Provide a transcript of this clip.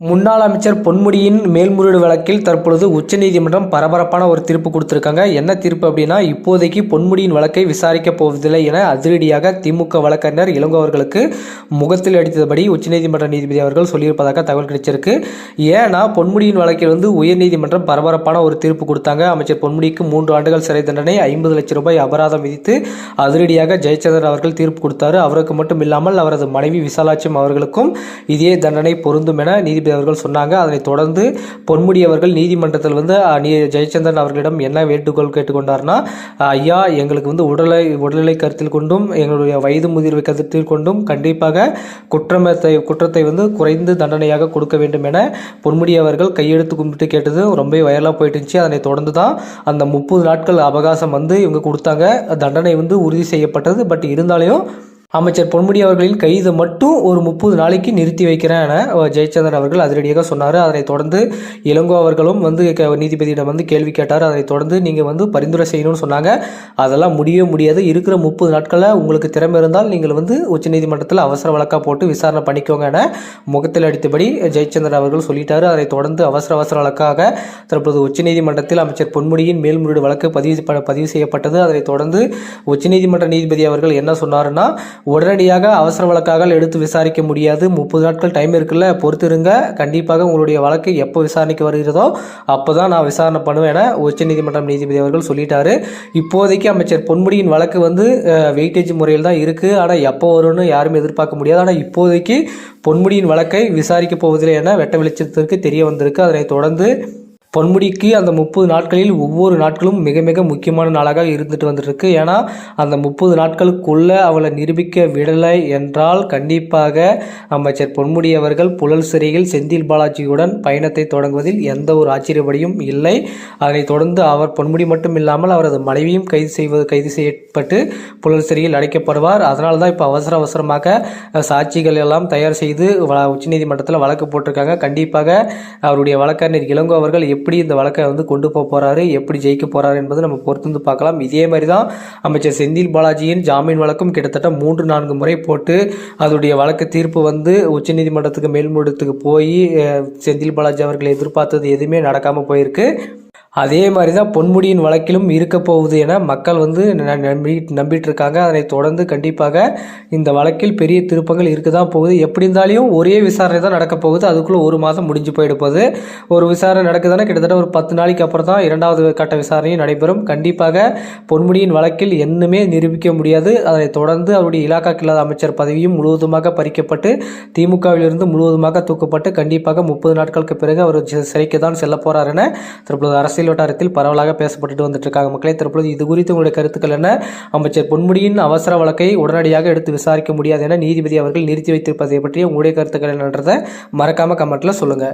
முன்னாள் அமைச்சர் பொன்முடியின் மேல்முறையீடு வழக்கில் தற்பொழுது உச்சநீதிமன்றம் பரபரப்பான ஒரு தீர்ப்பு கொடுத்திருக்காங்க. என்ன தீர்ப்பு அப்படின்னா இப்போதைக்கு பொன்முடியின் வழக்கை விசாரிக்கப் போவதில்லை என அதிரடியாக திமுக வழக்கறிஞர் இளங்கோ அவர்களுக்கு முகத்தில் அடித்தபடி உச்சநீதிமன்ற நீதிபதி அவர்கள் சொல்லியிருப்பதாக தகவல் கிடைச்சிருக்கு. ஏன்னா பொன்முடியின் வழக்கில் வந்து உயர்நீதிமன்றம் பரபரப்பான ஒரு தீர்ப்பு கொடுத்தாங்க. அமைச்சர் பொன்முடிக்கு மூன்று ஆண்டுகள் சிறை தண்டனை ஐம்பது லட்சம் ரூபாய் அபராதம் விதித்து அதிரடியாக ஜெயச்சந்திரன் அவர்கள் தீர்ப்பு கொடுத்தாரு. அவருக்கு மட்டும் இல்லாமல் அவரது மனைவி விசாலாட்சியம் அவர்களுக்கும் இதே தண்டனை பொருந்தும் என நீதிபதி அவர்கள் சொன்னாங்க. அதனைத் தொடர்ந்து பொன்முடி அவர்கள் நீதிமன்றத்தில் வந்து நீ ஜெயச்சந்திரன் அவர்களிடம் என்ன வேண்டுகோள் கேட்டுக்கொண்டார்னா ஐயா எங்களுக்கு வந்து உடலை உடல்நிலை கருத்தில் கொண்டும் எங்களுடைய வயது முதிர்வை கருத்தில் கொண்டும் கண்டிப்பாக குற்றமத்தை குற்றத்தை வந்து குறைந்து தண்டனையாக கொடுக்க வேண்டும் என பொன்முடி அவர்கள் கையெழுத்து கும்பிட்டு கேட்டது ரொம்ப வயலாக போயிட்டு இருந்துச்சு அதனைத் தொடர்ந்து தான் அந்த முப்பது நாட்கள் அவகாசம் வந்து இவங்க கொடுத்தாங்க. தண்டனை வந்து உறுதி செய்யப்பட்டது. பட் இருந்தாலும் அமைச்சர் பொன்முடி அவர்களின் கைது மட்டும் ஒரு முப்பது நாளைக்கு நிறுத்தி வைக்கிறேன் என ஜெயச்சந்திரன் அவர்கள் அதிரடியாக சொன்னார். அதனைத் தொடர்ந்து இளங்கோ அவர்களும் வந்து நீதிபதியிடம் வந்து கேள்வி கேட்டார். அதனைத் தொடர்ந்து நீங்கள் வந்து பரிந்துரை செய்யணும்னு சொன்னாங்க. அதெல்லாம் முடியவே முடியாது. இருக்கிற முப்பது நாட்களில் உங்களுக்கு திறமை இருந்தால் நீங்கள் வந்து உச்சநீதிமன்றத்தில் அவசர வழக்காக போட்டு விசாரணை பண்ணிக்கோங்க என முகத்தில் அடித்தபடி ஜெயச்சந்திரன் அவர்கள் சொல்லிட்டார். அதனைத் தொடர்ந்து அவசர அவசர வழக்காக தற்போது உச்சநீதிமன்றத்தில் அமைச்சர் பொன்முடியின் மேல்முறையீடு வழக்கு பதிவு பதிவு செய்யப்பட்டது. அதனை தொடர்ந்து உச்சநீதிமன்ற நீதிபதி அவர்கள் என்ன சொன்னார்னா உடனடியாக அவசர வழக்காக எடுத்து விசாரிக்க முடியாது. முப்பது நாட்கள் டைம் இருக்குல்ல பொறுத்திருங்க. கண்டிப்பாக உங்களுடைய வழக்கு எப்போ விசாரணைக்கு வருகிறதோ அப்போ தான் நான் விசாரணை பண்ணுவேன் என உச்சநீதிமன்றம் நீதிபதி அவர்கள் சொல்லிட்டாரு. இப்போதைக்கு அமைச்சர் பொன்முடியின் வழக்கு வந்து வெயிட்டேஜ் முறையில் தான் இருக்குது ஆனால் எப்போ வரும்னு யாருமே எதிர்பார்க்க முடியாது. ஆனால் இப்போதைக்கு பொன்முடியின் வழக்கை விசாரிக்க போவதில்லை என வெட்ட வெளிச்சத்திற்கு தெரிய வந்திருக்கு. அதனை தொடர்ந்து பொன்முடிக்கு அந்த முப்பது நாட்களில் ஒவ்வொரு நாட்களும் மிக மிக முக்கியமான நாளாக இருந்துட்டு வந்துருக்கு. ஏன்னா அந்த முப்பது நாட்களுக்குள்ளே அவளை நிரூபிக்க விடலை என்றால் கண்டிப்பாக அமைச்சர் பொன்முடி அவர்கள் புழல் சிறையில் செந்தில் பாலாஜியுடன் பயணத்தை தொடங்குவதில் எந்த ஒரு ஆச்சரியப்படியும் இல்லை. அதனைத் தொடர்ந்து அவர் பொன்முடி மட்டும் இல்லாமல் அவரது மனைவியும் கைது செய்வது கைது செய்யப்பட்டு புழல் சிறையில் அடைக்கப்படுவார். அதனால தான் இப்போ அவசர அவசரமாக சாட்சிகள் எல்லாம் தயார் செய்து வ- உச்சநீதிமன்றத்தில் வழக்கு போட்டிருக்காங்க. கண்டிப்பாக அவருடைய வழக்கறிஞர் இளங்கோ அவர்கள் எப்படி இந்த வழக்கை வந்து கொண்டு போக போகிறாரு எப்படி ஜெயிக்க போகிறாரு என்பது நம்ம பொறுத்து வந்து பார்க்கலாம். இதே மாதிரி தான் அமைச்சர் செந்தில் பாலாஜியின் ஜாமீன் வழக்கும் கிட்டத்தட்ட மூன்று நான்கு முறை போட்டு அதோடைய வழக்கு தீர்ப்பு வந்து உச்சநீதிமன்றத்துக்கு மேல்முடத்துக்கு போய் செந்தில் பாலாஜி அவர்கள் எதிர்பார்த்தது எதுவுமே நடக்காமல் போயிருக்கு. அதே மாதிரி தான் பொன்முடியின் வழக்கிலும் இருக்க போகுது என மக்கள் வந்து நம்பி நம்பிட்டு இருக்காங்க அதனை தொடர்ந்து கண்டிப்பாக இந்த வழக்கில் பெரிய திருப்பங்கள் இருக்க தான் போகுது. எப்படி இருந்தாலும் ஒரே விசாரணை தான் நடக்க போகுது. அதுக்குள்ளே ஒரு மாதம் முடிஞ்சு போயிடுப்போது ஒரு விசாரணை நடக்குதுன்னா கிட்டத்தட்ட ஒரு பத்து நாளைக்கு அப்புறம் தான் இரண்டாவது கட்ட விசாரணையும் நடைபெறும். கண்டிப்பாக பொன்முடியின் வழக்கில் என்னுமே நிரூபிக்க முடியாது. அதனை தொடர்ந்து அவருடைய இலாக்காக்கு இல்லாத அமைச்சர் பதவியும் முழுவதுமாக பறிக்கப்பட்டு திமுகவிலிருந்து முழுவதுமாக தூக்கப்பட்டு கண்டிப்பாக முப்பது நாட்களுக்கு பிறகு அவர் சிறைக்கு தான் செல்ல போறார் என திருப்பதி அரசியல் வட்டாரத்தில் பரவலாக பேசப்பட்டு வந்துட்டு இருக்காங்க மக்களே தற்பொழுது இது குறித்து உங்களுடைய கருத்துக்கள் என்ன? அமைச்சர் பொன்முடியின் அவசர வழக்கை உடனடியாக எடுத்து விசாரிக்க முடியாது என நீதிபதி அவர்கள் நிறுத்தி வைத்திருப்பதை பற்றி உங்களுடைய கருத்துக்கள் என்னன்றதை மறக்காம கமெண்ட்ல சொல்லுங்க.